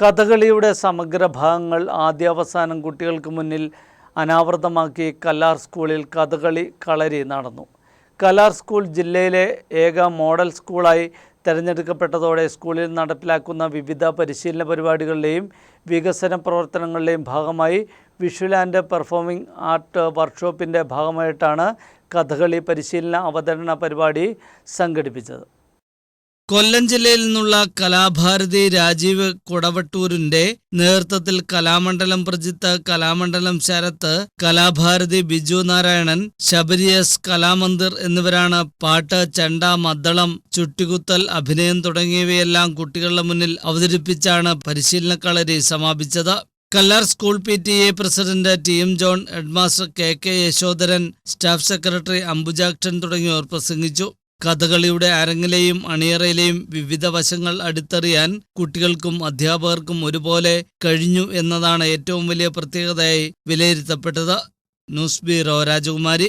കഥകളിയുടെ സമഗ്ര ഭാഗങ്ങൾ ആദ്യാവസാനം കുട്ടികൾക്ക് മുന്നിൽ അനാവൃതമാക്കി കല്ലാർ സ്കൂളിൽ കഥകളി കളരി നടന്നു. കലാർ സ്കൂൾ ജില്ലയിലെ ഏക മോഡൽ സ്കൂളായി തിരഞ്ഞെടുക്കപ്പെട്ടതോടെ സ്കൂളിൽ നടപ്പിലാക്കുന്ന വിവിധ പരിശീലന പരിപാടികളുടെയും വികസന പ്രവർത്തനങ്ങളുടെയും ഭാഗമായി വിഷ്വൽ ആൻഡ് പെർഫോമിംഗ് ആർട്ട് വർക്ക്ഷോപ്പിന്റെ ഭാഗമായിട്ടാണ് കഥകളി പരിശീലന അവതരണ പരിപാടി സംഘടിപ്പിച്ചത്. കൊല്ലം ജില്ലയിൽ നിന്നുള്ള കലാഭാരതി രാജീവ് കൊടവട്ടൂരിന്റെ നേതൃത്വത്തിൽ കലാമണ്ഡലം പ്രജിത്ത് കലാമണ്ഡലം ശരത്ത് കലാഭാരതി ബിജു നാരായണൻ ശബരിയസ് കലാമന്ദിർ എന്നിവരാണ് പാട്ട് ചെണ്ട മദ്ദളം ചുട്ടികുത്തൽ അഭിനയം തുടങ്ങിയവയെല്ലാം കുട്ടികളുടെ മുന്നിൽ അവതരിപ്പിച്ചാണ് പരിശീലന കളരി സമാപിച്ചത്. Kallar school P T A president T M John headmaster K K Yashodharan staff secretary Ambujakshan തുടങ്ങിയവർ പ്രസംഗിച്ചു. കഥകളിയുടെ അരങ്ങിലെയും അണിയറയിലെയും വിവിധ വശങ്ങൾ അടുത്തറിയാൻ കുട്ടികൾക്കും അധ്യാപകർക്കും ഒരുപോലെ കഴിഞ്ഞു എന്നതാണ് ഏറ്റവും വലിയ പ്രത്യേകതയായി വിലയിരുത്തപ്പെട്ടത്. ന്യൂസ് ബ്യൂറോ രാജകുമാരി.